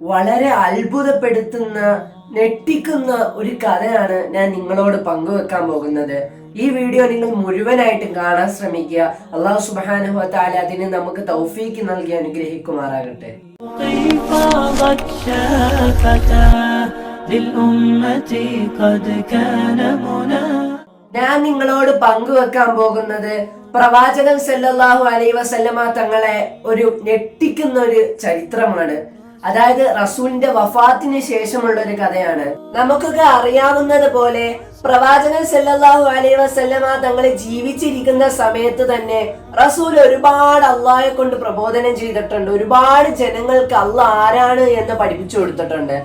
വളരെ അത്ഭുതപ്പെടുത്തുന്ന ഞെട്ടിക്കുന്ന ഒരു കഥയാണ് ഞാൻ നിങ്ങളോട് പങ്കുവെക്കാൻ പോകുന്നത്. ഈ വീഡിയോ നിങ്ങൾ മുഴുവനായിട്ടും കാണാൻ ശ്രമിക്കുക. അള്ളാഹു സുബാനുഹ അതിന് നമുക്ക് തൗഫീക്ക് നൽകി അനുഗ്രഹിക്കുമാറാകട്ടെ. ഞാൻ നിങ്ങളോട് പങ്കുവെക്കാൻ പോകുന്നത് പ്രവാചകൻ സല്ലാഹു അലൈ വസല്ലമ തങ്ങളെ ഒരു ഞെട്ടിക്കുന്ന ഒരു ചരിത്രമാണ്. അതായത് റസൂലിന്റെ വഫാത്തിന് ശേഷമുള്ള ഒരു കഥയാണ്. നമുക്കൊക്കെ അറിയാവുന്നത് പോലെ പ്രവാചകൻ സല്ലാഹു അലൈ വസല്ലമ തങ്ങൾ ജീവിച്ചിരിക്കുന്ന സമയത്ത് തന്നെ റസൂൽ ഒരുപാട് അള്ളാഹെ കൊണ്ട് പ്രബോധനം ചെയ്തിട്ടുണ്ട്. ഒരുപാട് ജനങ്ങൾക്ക് അള്ള ആരാണ് എന്ന് പഠിപ്പിച്ചു കൊടുത്തിട്ടുണ്ട്.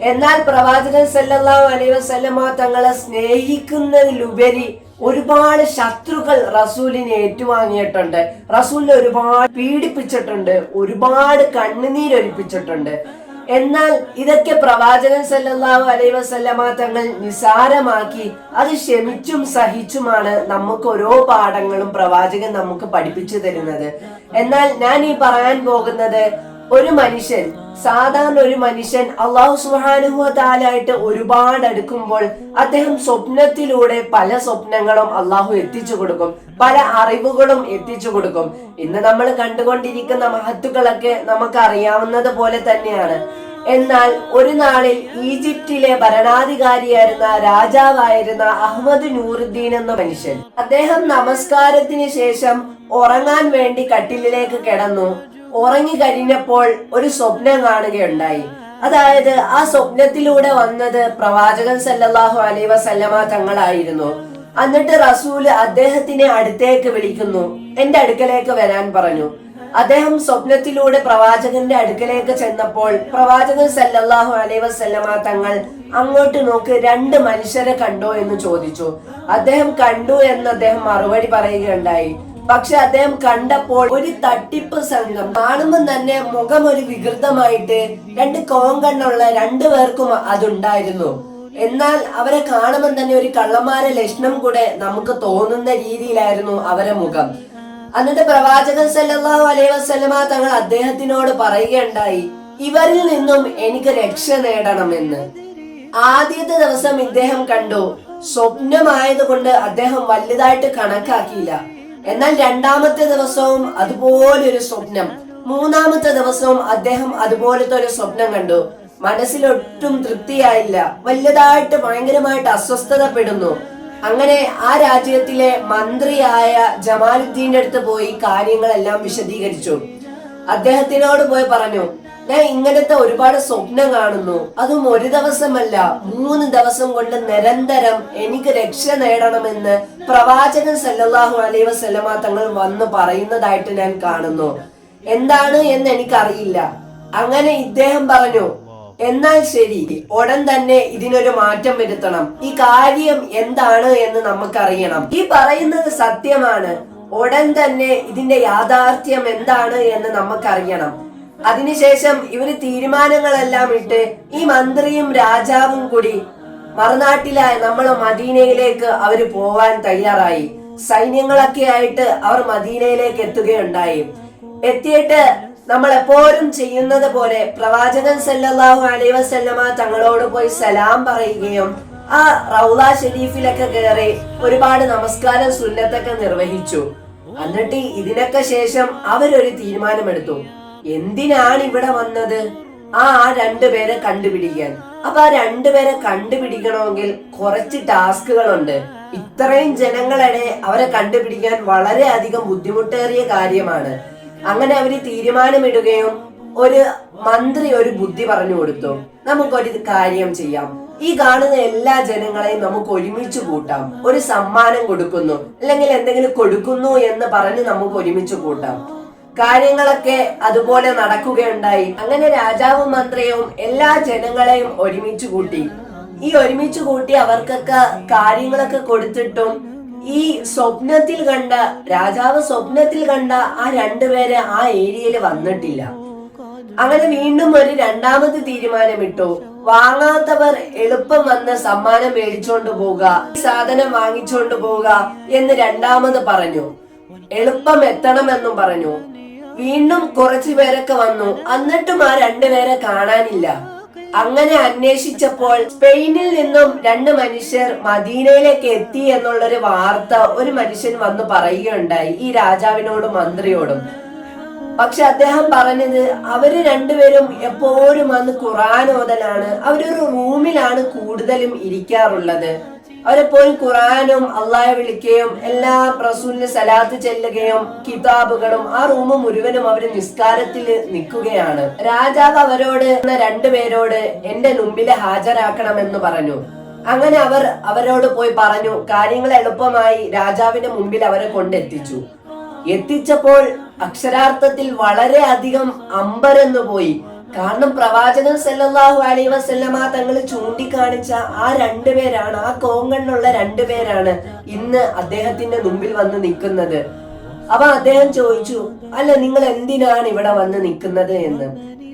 എന്നാൽ പ്രവാചകൻ സല്ലാഹു അലൈ വസല്ലമ തങ്ങളെ സ്നേഹിക്കുന്നതിലുപരി ഒരുപാട് ശത്രുക്കൾ റസൂലിനെ ഏറ്റുവാങ്ങിയിട്ടുണ്ട്. റസൂലിനെ ഒരുപാട് പീഡിപ്പിച്ചിട്ടുണ്ട്. ഒരുപാട് കണ്ണുനീരൊലിപ്പിച്ചിട്ടുണ്ട് എന്നാൽ ഇതൊക്കെ പ്രവാചകൻ സല്ലല്ലാഹു അലൈഹി വസല്ലമ തങ്ങൾ നിസാരമാക്കി. അത് ക്ഷമിച്ചും സഹിച്ചുമാണ് നമുക്ക് ഓരോ പാഠങ്ങളും പ്രവാചകൻ നമുക്ക് പഠിപ്പിച്ചു തരുന്നത്. എന്നാൽ ഞാൻ ഈ പറയാൻ പോകുന്നത് ഒരു മനുഷ്യൻ സാധാരണ ഒരു മനുഷ്യൻ അള്ളാഹു സുഹാനുഹു താലായിട്ട് ഒരുപാട് അടുക്കുമ്പോൾ അദ്ദേഹം സ്വപ്നത്തിലൂടെ പല സ്വപ്നങ്ങളും അള്ളാഹു എത്തിച്ചു കൊടുക്കും. പല അറിവുകളും എത്തിച്ചു കൊടുക്കും. ഇന്ന് നമ്മൾ കണ്ടുകൊണ്ടിരിക്കുന്ന മഹത്തുക്കളൊക്കെ നമുക്ക് അറിയാവുന്നത് പോലെ തന്നെയാണ്. എന്നാൽ ഒരു നാളിൽ ഈജിപ്തിലെ ഭരണാധികാരിയായിരുന്ന രാജാവായിരുന്ന അഹമ്മദ് നൂറുദ്ദീൻ എന്ന മനുഷ്യൻ അദ്ദേഹം നമസ്കാരത്തിന് ശേഷം ഉറങ്ങാൻ വേണ്ടി കട്ടിലിലേക്ക് കിടന്നു. ഉറങ്ങി കഴിഞ്ഞപ്പോൾ ഒരു സ്വപ്നം കാണുകയുണ്ടായി. അതായത് ആ സ്വപ്നത്തിലൂടെ വന്നത് പ്രവാചകൻ സല്ലല്ലാഹു അലൈ വസല്ലമ തങ്ങളായിരുന്നു. എന്നിട്ട് റസൂൽ അദ്ദേഹത്തിനെ അടുത്തേക്ക് വിളിക്കുന്നു. എന്റെ അടുക്കലേക്ക് വരാൻ പറഞ്ഞു. അദ്ദേഹം സ്വപ്നത്തിലൂടെ പ്രവാചകന്റെ അടുക്കലേക്ക് ചെന്നപ്പോൾ പ്രവാചകൻ സല്ലല്ലാഹു അലൈ വസല്ലമ തങ്ങൾ അങ്ങോട്ട് നോക്ക് രണ്ട് മനുഷ്യരെ കണ്ടോ എന്ന് ചോദിച്ചു. അദ്ദേഹം കണ്ടു എന്ന് അദ്ദേഹം മറുപടി പറയുകയുണ്ടായി. പക്ഷെ അദ്ദേഹം കണ്ടപ്പോൾ ഒരു തട്ടിപ്പ് സംഘം കാണുമ്പോൾ തന്നെ മുഖം ഒരു വികൃതമായിട്ട് രണ്ട് കോങ്കണ്ണുള്ള രണ്ടു പേർക്കും അതുണ്ടായിരുന്നു. എന്നാൽ അവരെ കാണുമ്പോൾ തന്നെ ഒരു കള്ളന്മാരെ ലക്ഷണം കൂടെ നമുക്ക് തോന്നുന്ന രീതിയിലായിരുന്നു അവരെ മുഖം. അന്നത്തെ പ്രവാചകൻ സല്ലല്ലാഹു അലൈഹി വസല്ലമ തങ്ങൾ അദ്ദേഹത്തിനോട് പറയുകയുണ്ടായി ഇവരിൽ നിന്നും എനിക്ക് രക്ഷ നേടണമെന്ന്. ആദ്യത്തെ ദിവസം ഇദ്ദേഹം കണ്ടു സ്വപ്നമായതുകൊണ്ട് അദ്ദേഹം വലുതായിട്ട് കണക്കാക്കിയില്ല. എന്നാൽ രണ്ടാമത്തെ ദിവസവും അതുപോലെ ഒരു സ്വപ്നം. മൂന്നാമത്തെ ദിവസവും അദ്ദേഹം അതുപോലത്തെ ഒരു സ്വപ്നം കണ്ടു. മനസ്സിലൊട്ടും തൃപ്തിയായില്ല. വലുതായിട്ട് ഭയങ്കരമായിട്ട് അസ്വസ്ഥതപ്പെടുന്നു. അങ്ങനെ ആ രാജ്യത്തിലെ മന്ത്രിയായ ജമാലുദ്ദീന്റെ അടുത്ത് പോയി കാര്യങ്ങളെല്ലാം വിശദീകരിച്ചു. അദ്ദേഹത്തിനോട് പോയി പറഞ്ഞു ഞാൻ ഇങ്ങനത്തെ ഒരുപാട് സ്വപ്നം കാണുന്നു. അതും ഒരു ദിവസമല്ല മൂന്ന് ദിവസം കൊണ്ട് നിരന്തരം എനിക്ക് രക്ഷ നേടണമെന്ന് പ്രവാചകൻ സല്ലല്ലാഹു അലൈഹി വസല്ലമ തങ്ങൾ വന്ന് പറയുന്നതായിട്ട് ഞാൻ കാണുന്നു. എന്താണ് എന്ന് എനിക്കറിയില്ല. അങ്ങനെ ഇദ്ദേഹം പറഞ്ഞു എന്നാൽ ശരി ഉടൻ തന്നെ ഇതിനൊരു മാറ്റം വരുത്തണം. ഈ കാര്യം എന്താണ് എന്ന് നമുക്കറിയണം. ഈ പറയുന്നത് സത്യമാണ്. ഉടൻ തന്നെ ഇതിന്റെ യാഥാർത്ഥ്യം എന്താണ് എന്ന് നമുക്കറിയണം. അതിനുശേഷം ഇവർ തീരുമാനങ്ങളെല്ലാം ഇട്ട് ഈ മന്ത്രിയും രാജാവും കൂടി മറുനാട്ടിലായ നമ്മളെ മദീനയിലേക്ക് അവർ പോവാൻ തയ്യാറായി. സൈന്യങ്ങളൊക്കെ ആയിട്ട് അവർ മദീനയിലേക്ക് എത്തുകയുണ്ടായി. എത്തിയിട്ട് നമ്മൾ എപ്പോഴും ചെയ്യുന്നത് പോലെ പ്രവാചകൻ സല്ലാഹു അലൈ വസല്ലമ തങ്ങളോട് പോയി സലാം പറയുകയും ആ റൗള ഷെരീഫിലൊക്കെ കയറി ഒരുപാട് നമസ്കാരം സുന്നത്തൊക്കെ നിർവഹിച്ചു. എന്നിട്ട് ഇതിനൊക്കെ ശേഷം അവരൊരു തീരുമാനമെടുത്തു. എന്തിനാണ് ഇവിടെ വന്നത്? ആ ആ രണ്ടുപേരെ കണ്ടുപിടിക്കാൻ. അപ്പൊ ആ രണ്ടുപേരെ കണ്ടുപിടിക്കണമെങ്കിൽ കുറച്ച് ടാസ്കുകളുണ്ട്. ഇത്രയും ജനങ്ങളെ അവരെ കണ്ടുപിടിക്കാൻ വളരെ അധികം ബുദ്ധിമുട്ടേറിയ കാര്യമാണ്. അങ്ങനെ അവർ തീരുമാനമിടുകയും ഒരു മന്ത്രി ഒരു ബുദ്ധി പറഞ്ഞു കൊടുത്തു. നമുക്കൊരു കാര്യം ചെയ്യാം. ഈ കാണുന്ന എല്ലാ ജനങ്ങളെയും നമുക്ക് ഒരുമിച്ച് കൂട്ടാം. ഒരു സമ്മാനം കൊടുക്കുന്നു. അല്ലെങ്കിൽ എന്തെങ്കിലും കൊടുക്കുന്നു എന്ന് പറഞ്ഞ് നമുക്ക് ഒരുമിച്ച് കൂട്ടാം. കാര്യങ്ങളൊക്കെ അതുപോലെ നടക്കുകയുണ്ടായി. അങ്ങനെ രാജാവും മന്ത്രിയും എല്ലാ ജനങ്ങളെയും ഒരുമിച്ച് കൂട്ടി. ഈ ഒരുമിച്ച് കൂട്ടി അവർക്കൊക്കെ കാര്യങ്ങളൊക്കെ കൊടുത്തിട്ടും ഈ സ്വപ്നത്തിൽ കണ്ട രാജാവ് സ്വപ്നത്തിൽ കണ്ട ആ രണ്ടുപേരെ ആ ഏരിയയിൽ വന്നിട്ടില്ല. അങ്ങനെ വീണ്ടും ഒരു രണ്ടാമത് തീരുമാനമിട്ടു. വാങ്ങാത്തവർ എളുപ്പം വന്ന് സമ്മാനം മേടിച്ചോണ്ട് പോവുക സാധനം വാങ്ങിച്ചോണ്ട് പോവുക എന്ന് രണ്ടാമത് പറഞ്ഞു. എളുപ്പം എത്തണമെന്നും പറഞ്ഞു. വീണ്ടും കുറച്ചു പേരൊക്കെ വന്നു. എന്നിട്ടും ആ രണ്ടുപേരെ കാണാനില്ല. അങ്ങനെ അന്വേഷിച്ചപ്പോൾ സ്പെയിനിൽ നിന്നും രണ്ട് മനുഷ്യർ മദീനയിലേക്ക് എത്തി എന്നുള്ളൊരു വാർത്ത ഒരു മനുഷ്യൻ വന്ന് പറയുകയുണ്ടായി ഈ രാജാവിനോടും മന്ത്രിയോടും. പക്ഷെ അദ്ദേഹം പറഞ്ഞത് അവർ രണ്ടുപേരും എപ്പോഴും വന്ന് ഖുറാൻ അവരൊരു റൂമിലാണ് കൂടുതലും ഇരിക്കാറുള്ളത്. അവരെപ്പോഴും ഖുറാനും അള്ളാഹെ വിളിക്കുകയും എല്ലാ റസൂലിന് സലാത്ത് ചെല്ലുകയും കിതാബുകളും ആ റൂം മുഴുവനും അവർ നിസ്കാരത്തിൽ നിൽക്കുകയാണ്. രാജാവ് അവരോട് രണ്ടുപേരോട് എന്റെ മുമ്പിൽ ഹാജരാക്കണമെന്ന് പറഞ്ഞു. അങ്ങനെ അവർ അവരോട് പോയി പറഞ്ഞു കാര്യങ്ങൾ എളുപ്പമായി രാജാവിന്റെ മുമ്പിൽ അവരെ കൊണ്ടെത്തിച്ചു. എത്തിച്ചപ്പോൾ അക്ഷരാർത്ഥത്തിൽ വളരെ അധികം അമ്പരന്നു പോയി. കാരണം പ്രവാചകൻ സല്ലല്ലാഹു അലൈഹി വസല്ലമ തങ്ങൾ ചൂണ്ടിക്കാണിച്ച ആ രണ്ടുപേരാണ് ആ കോങ്കണ്ണുള്ള രണ്ടുപേരാണ് ഇന്ന് അദ്ദേഹത്തിന്റെ മുമ്പിൽ വന്ന് നിൽക്കുന്നത്. അപ്പൊ അദ്ദേഹം ചോദിച്ചു അല്ല നിങ്ങൾ എന്തിനാണ് ഇവിടെ വന്ന് നിൽക്കുന്നത് എന്ന്?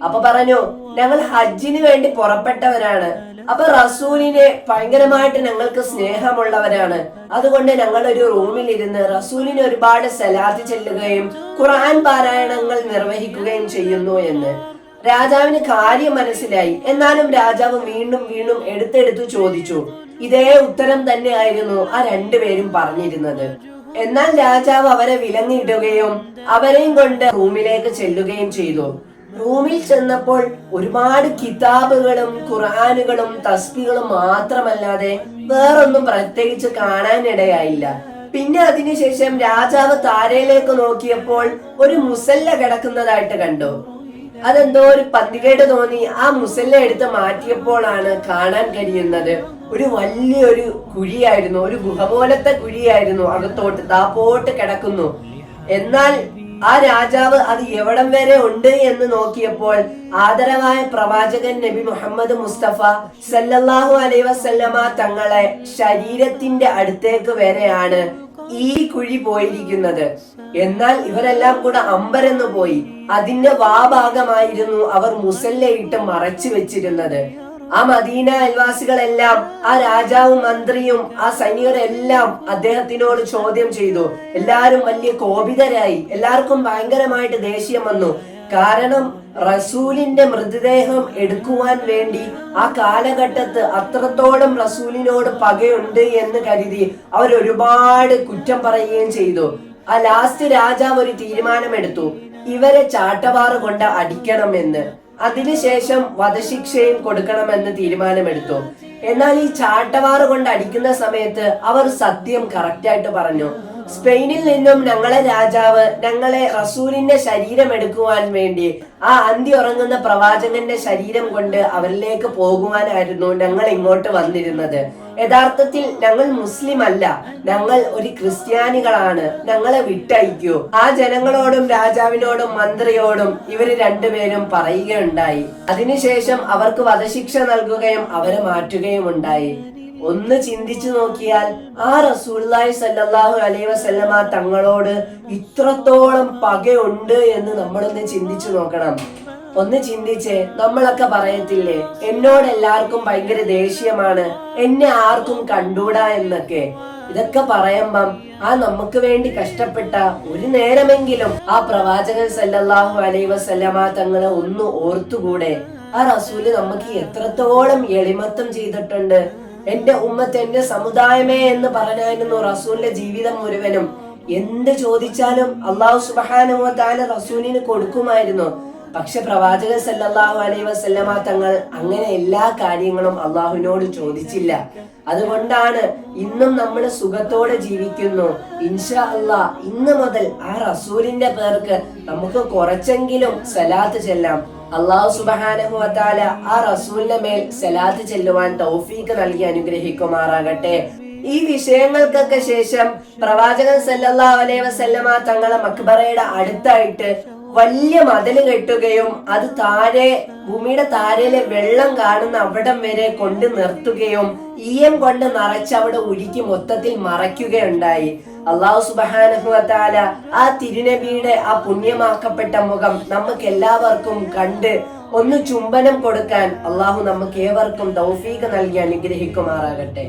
അപ്പൊ പറഞ്ഞു ഞങ്ങൾ ഹജ്ജിന് വേണ്ടി പുറപ്പെട്ടവരാണ്. അപ്പൊ റസൂലിനെ ഭയങ്കരമായിട്ട് ഞങ്ങൾക്ക് സ്നേഹമുള്ളവരാണ്. അതുകൊണ്ട് ഞങ്ങൾ ഒരു റൂമിൽ ഇരുന്ന് റസൂലിനെ ഒരുപാട് സലാത്ത് ചെല്ലുകയും ഖുർആൻ പാരായണങ്ങൾ നിർവഹിക്കുകയും ചെയ്യുന്നു എന്ന്. രാജാവിന് കാര്യം മനസ്സിലായി. എന്നാലും രാജാവ് വീണ്ടും വീണ്ടും എടുത്തെടുത്തു ചോദിച്ചു. ഇതേ ഉത്തരം തന്നെയായിരുന്നു ആ രണ്ടുപേരും പറഞ്ഞിരുന്നത്. എന്നാൽ രാജാവ് അവരെ വിലങ്ങിടുകയും അവരെയും കൊണ്ട് റൂമിലേക്ക് ചെല്ലുകയും ചെയ്തു. റൂമിൽ ചെന്നപ്പോൾ ഒരുപാട് കിതാബുകളും ഖുർആാനുകളും തസ്ബികളും മാത്രമല്ലാതെ വേറൊന്നും പ്രത്യേകിച്ച് കാണാനിടയായില്ല. പിന്നെ അതിനുശേഷം രാജാവ് താരയിലേക്ക് നോക്കിയപ്പോൾ ഒരു മുസല്ല കിടക്കുന്നതായിട്ട് കണ്ടു. അതെന്തോ ഒരു പന്തികേട് തോന്നി. ആ മുസല്ല എടുത്ത് മാറ്റിയപ്പോഴാണ് കാണാൻ കഴിയുന്നത്. ഒരു വലിയൊരു കുഴിയായിരുന്നു. ഒരു ഗുഹ പോലത്തെ കുഴിയായിരുന്നു അകത്തോട്ട്. താപ്പോട്ട് കിടക്കുന്നു. എന്നാൽ ആ രാജാവ് അത് എവിടം വരെ ഉണ്ട് എന്ന് നോക്കിയപ്പോൾ ആദരവായ പ്രവാചകൻ നബി മുഹമ്മദ് മുസ്തഫ സല്ലല്ലാഹു അലൈഹി വസല്ലമ തങ്ങളെ ശരീരത്തിന്റെ അടുത്തേക്ക് വരെയാണ് ഈ കുഴി പോയിരിക്കുന്നത്. എന്നാൽ ഇവരെല്ലാം കൂടെ അമ്പരന്ന് പോയി. അതിന്റെ വാഭാഗമായിരുന്നു അവർ മുസല്ലയിട്ട് മറച്ചു വെച്ചിരുന്നത്. ആ മദീന അയൽവാസികളെല്ലാം ആ രാജാവും മന്ത്രിയും ആ സൈനികരെല്ലാം അദ്ദേഹത്തിനോട് ചോദ്യം ചെയ്തു. എല്ലാരും വലിയ കോപിതരായി. എല്ലാവർക്കും ഭയങ്കരമായിട്ട് ദേഷ്യം വന്നു. കാരണം റസൂലിന്റെ മൃതദേഹം എടുക്കുവാൻ വേണ്ടി ആ കാലഘട്ടത്ത് അത്രത്തോളം റസൂലിനോട് പകയുണ്ട് എന്ന് കരുതി അവർ ഒരുപാട് കുറ്റം പറയുകയും ചെയ്തു. ആ ലാസ്റ്റ് രാജാവ് ഒരു തീരുമാനമെടുത്തു. ഇവരെ ചാട്ടവാറ് കൊണ്ട് അടിക്കണമെന്ന്. അതിനുശേഷം വധശിക്ഷയും കൊടുക്കണമെന്ന് തീരുമാനമെടുത്തു. എന്നാൽ ഈ ചാട്ടവാറ് കൊണ്ട് അടിക്കുന്ന സമയത്ത് അവർ സത്യം കറക്റ്റായിട്ട് പറഞ്ഞു. സ്പെയിനിൽ നിന്നും ഞങ്ങളെ രാജാവ് ഞങ്ങളെ റസൂലിന്റെ ശരീരം എടുക്കുവാൻ വേണ്ടി ആ അന്തി ഉറങ്ങുന്ന പ്രവാചകന്റെ ശരീരം കൊണ്ട് അവരിലേക്ക് പോകുവാനായിരുന്നു ഞങ്ങൾ ഇങ്ങോട്ട് വന്നിരുന്നത്. യഥാർത്ഥത്തിൽ ഞങ്ങൾ മുസ്ലിം അല്ല. ഞങ്ങൾ ഒരു ക്രിസ്ത്യാനികളാണ്. ഞങ്ങളെ വിട്ടയക്കൂ. ആ ജനങ്ങളോടും രാജാവിനോടും മന്ത്രിയോടും ഇവർ രണ്ടുപേരും പറയുകയുണ്ടായി. അതിനുശേഷം അവർക്ക് വധശിക്ഷ നൽകുകയും അവരെ മാറ്റുകയും ഉണ്ടായി. ഒന്ന് ചിന്തിച്ചു നോക്കിയാൽ ആ റസൂല്ലായി സല്ലാഹു അലൈ വസല്ലമ തങ്ങളോട് ഇത്രത്തോളം പകയുണ്ട് എന്ന് നമ്മളൊന്ന് ചിന്തിച്ചു നോക്കണം. ഒന്ന് ചിന്തിച്ച് നമ്മളൊക്കെ പറയത്തില്ലേ എന്നോട് എല്ലാവർക്കും ഭയങ്കര ദേഷ്യമാണ് എന്നെ ആർക്കും കണ്ടൂടാ എന്നൊക്കെ. ഇതൊക്കെ പറയുമ്പം ആ നമുക്ക് വേണ്ടി കഷ്ടപ്പെട്ട ഒരു നേരമെങ്കിലും ആ പ്രവാചകൻ സല്ലല്ലാഹു അലൈ വസല്ലമ തങ്ങളെ ഒന്ന് ഓർത്തുകൂടെ. ആ റസൂൽ നമുക്ക് എത്രത്തോളം എളിമത്തം ചെയ്തിട്ടുണ്ട്. എന്റെ ഉമ്മത്ത് എന്റെ സമുദായമേ എന്ന് പറഞ്ഞായിരുന്നു റസൂലിന്റെ ജീവിതം മുഴുവനും എന്ത് ചോദിച്ചാലും അള്ളാഹു സുബാനുവ താല റസൂലിന് കൊടുക്കുമായിരുന്നു. പക്ഷെ പ്രവാചകൻ സല്ലാഹു അലൈ വസല്ലമ തങ്ങൾ അങ്ങനെ എല്ലാ കാര്യങ്ങളും അള്ളാഹുവിനോട് ചോദിച്ചില്ല. അതുകൊണ്ടാണ് ഇന്നും നമ്മൾ സുഖത്തോടെ ജീവിക്കുന്നു. ഇൻഷാ അള്ളാ ഇന്ന് മുതൽ ആ റസൂലിന്റെ പേർക്ക് നമുക്ക് കുറച്ചെങ്കിലും സലാത്ത് ചെല്ലാം. അള്ളാഹു സുബഹാനഹു വതാല ആ റസൂലിന്റെ മേൽ സലാത്ത് ചെല്ലുവാൻ തൗഫീക്ക് നൽകി അനുഗ്രഹിക്കുമാറാകട്ടെ. ഈ വിഷയങ്ങൾക്കൊക്കെ ശേഷം പ്രവാചകൻ സല്ലാ അലൈ വസല്ലമ തങ്ങളെ മക്ബറയുടെ അടുത്തായിട്ട് വലിയ മതിൽ കെട്ടുകയും അത് താഴെ ഭൂമിയുടെ താരയിലെ വെള്ളം കാണുന്ന അവിടം വരെ കൊണ്ട് നിർത്തുകയും ഈയം കൊണ്ട് നിറച്ച് അവിടെ ഉരുക്കി മൊത്തത്തിൽ മറയ്ക്കുകയുണ്ടായി. അള്ളാഹു സുബാനഹു താല ആ തിരുനബിയുടെ ആ പുണ്യമാക്കപ്പെട്ട മുഖം നമുക്ക് എല്ലാവർക്കും കണ്ട് ഒന്ന് ചുംബനം കൊടുക്കാൻ അള്ളാഹു നമുക്ക് ഏവർക്കും തൗഫീഖ് നൽകി അനുഗ്രഹിക്കുമാറാകട്ടെ.